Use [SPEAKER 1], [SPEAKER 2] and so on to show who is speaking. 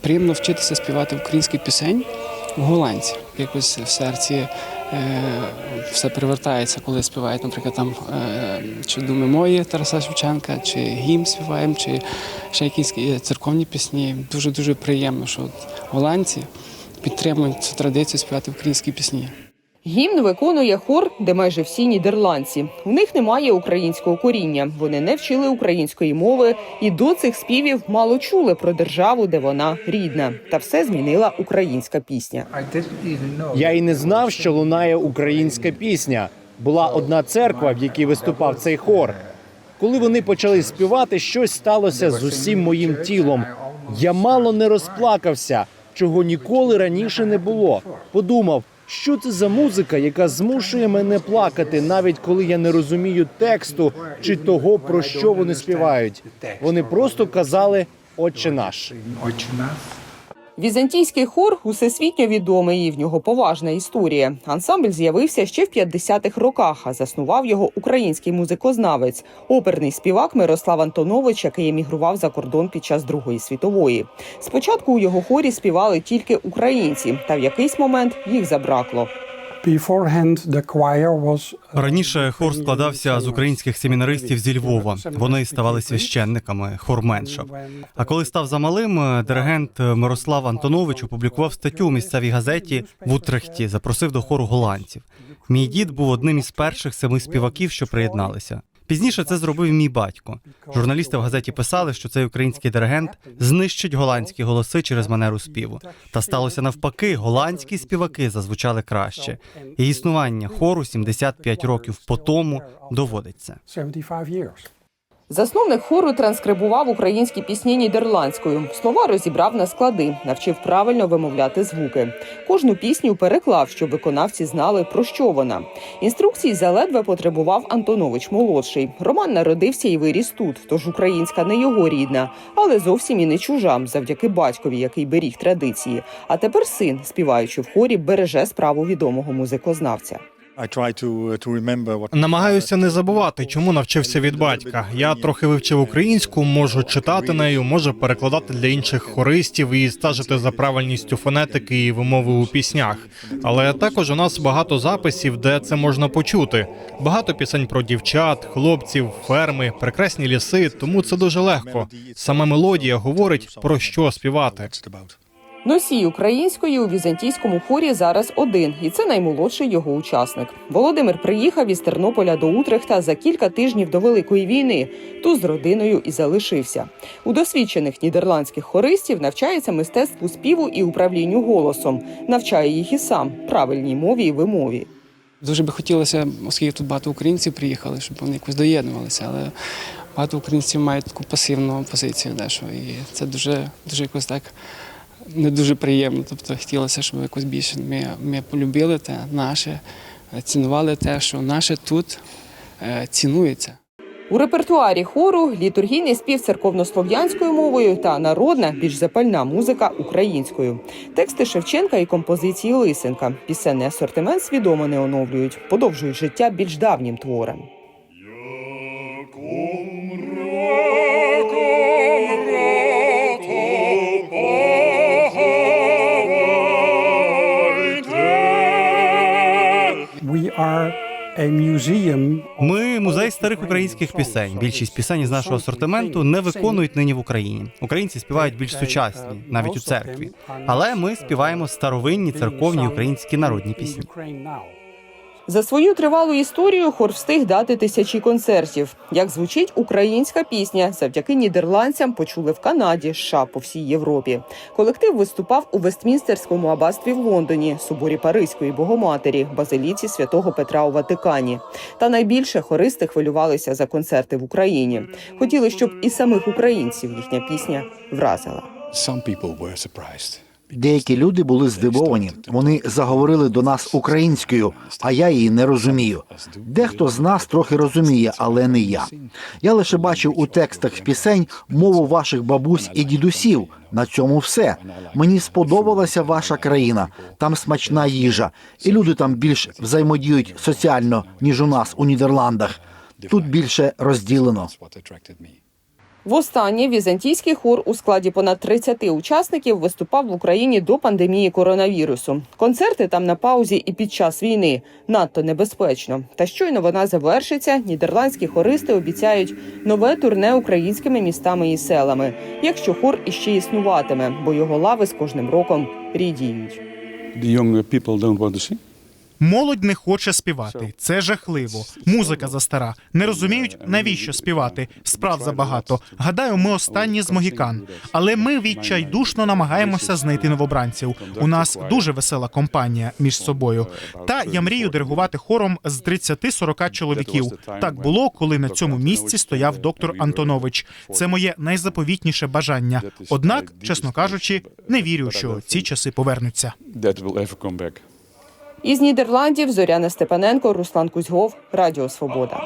[SPEAKER 1] Приємно вчитися співати українські пісень в голландці. Якось в серці все перевертається, коли співають, наприклад, там е, чи думи мої Тараса Шевченка, чи гімн співаємо, чи ще якісь е, церковні пісні. Дуже дуже приємно, що голландці підтримують цю традицію співати українські пісні.
[SPEAKER 2] Гімн виконує хор, де майже всі нідерландці. У них немає українського коріння. Вони не вчили української мови і до цих співів мало чули про державу, де вона рідна. Та все змінила українська пісня.
[SPEAKER 3] Я й не знав, що лунає українська пісня. Була одна церква, в якій виступав цей хор. Коли вони почали співати, щось сталося з усім моїм тілом. Я мало не розплакався, чого ніколи раніше не було. Подумав, що це за музика, яка змушує мене плакати, навіть коли я не розумію тексту чи того, про що вони співають. Вони просто казали Отче наш.
[SPEAKER 2] Візантійський хор усесвітньо відомий, і в нього поважна історія. Ансамбль з'явився ще в 50-х роках, а заснував його український музикознавець, оперний співак Мирослав Антонович, який емігрував за кордон під час Другої світової. Спочатку у його хорі співали тільки українці, та в якийсь момент їх забракло.
[SPEAKER 4] The
[SPEAKER 5] Раніше хор складався з українських семінаристів зі Львова. Вони ставали священниками, хор меншав. А коли став замалим, е, диригент Мирослав Антонович опублікував статтю у місцевій газеті в Утрехті, запросив до хору голландців. Мій дід був одним із перших семи співаків, що приєдналися. Пізніше це зробив мій батько. Журналісти в газеті писали, що цей український диригент знищить голландські голоси через манеру співу. Та сталося навпаки, голландські співаки зазвучали краще. І існування хору 75 років по тому доводиться.
[SPEAKER 4] 75 years.
[SPEAKER 2] Засновник хору транскрибував українські пісні нідерландською. Слова розібрав на склади, навчив правильно вимовляти звуки. Кожну пісню переклав, щоб виконавці знали про що вона. Інструкцій заледве потребував Антонович молодший. Роман народився і виріс тут, тож українська не його рідна, але зовсім і не чужа, завдяки батькові, який беріг традиції. А тепер син, співаючи в хорі, береже справу відомого музикознавця.
[SPEAKER 6] Намагаюся не забувати, чому навчився від батька. Я трохи вивчив українську, можу читати нею, можу перекладати для інших хористів і стежити за правильністю фонетики і вимови у піснях. Але також у нас багато записів, де це можна почути. Багато пісень про дівчат, хлопців, ферми, прекрасні ліси. Тому це дуже легко. Саме мелодія говорить про що співати.
[SPEAKER 2] Носій української у візантійському хорі зараз один, і це наймолодший його учасник. Володимир приїхав із Тернополя до Утрехта за кілька тижнів до Великої війни. Тут з родиною і залишився. У досвідчених нідерландських хористів навчається мистецтву співу і управлінню голосом. Навчає їх і сам правильній мові і вимові.
[SPEAKER 1] Дуже би хотілося, оскільки тут багато українців приїхали, щоб вони якось доєднувалися, але багато українців мають таку пасивну позицію дещо. І це дуже, дуже якось так не дуже приємно. Тобто хотілося, щоб якось більше ми, ми полюбили те наше, цінували те, що наше тут е, цінується.
[SPEAKER 2] У репертуарі хору літургійний спів церковнослов'янською мовою та народна, більш запальна музика українською. Тексти Шевченка і композиції Лисенка. Пісенний асортимент свідомо не оновлюють, подовжують життя більш давнім творам.
[SPEAKER 5] Ми музей старих українських пісень. Більшість пісень з нашого асортименту не виконують нині в Україні. Українці співають більш сучасні, навіть у церкві. Але ми співаємо старовинні церковні українські народні пісні.
[SPEAKER 2] За свою тривалу історію хор встиг дати тисячі концертів. Як звучить українська пісня, завдяки нідерландцям почули в Канаді, США по всій Європі. Колектив виступав у Вестмінстерському аббатстві в Лондоні, соборі Паризької Богоматері, базиліці святого Петра у Ватикані. Та найбільше хористи хвилювалися за концерти в Україні. Хотіли, щоб і самих українців їхня пісня вразила.
[SPEAKER 7] Some people were surprised. Деякі люди були здивовані. Вони заговорили до нас українською, а я її не розумію. Дехто з нас трохи розуміє, але не я. Я лише бачив у текстах пісень мову ваших бабусь і дідусів. На цьому все. Мені сподобалася ваша країна. Там смачна їжа, і люди там більш взаємодіють соціально ніж у нас у Нідерландах. Тут більше розділено.
[SPEAKER 2] Востаннє візантійський хор у складі понад 30 учасників виступав в Україні до пандемії коронавірусу. Концерти там на паузі і під час війни надто небезпечно. Та щойно вона завершиться. Нідерландські хористи обіцяють нове турне українськими містами і селами, якщо хор іще існуватиме, бо його лави з кожним роком рідіють.
[SPEAKER 8] The young people don't want to sing.
[SPEAKER 9] Молодь не хоче співати. Це жахливо. Музика застара. Не розуміють, навіщо співати. Справ забагато. Гадаю, ми останні з могікан. Але ми відчайдушно намагаємося знайти новобранців. У нас дуже весела компанія між собою. Та я мрію диригувати хором з 30-40 чоловіків. Так було, коли на цьому місці стояв доктор Антонович. Це моє найзаповітніше бажання. Однак, чесно кажучи, не вірю, що ці часи повернуться.
[SPEAKER 2] Із Нідерландів Зоряна Степаненко, Руслан Кузьгов, Радіо Свобода.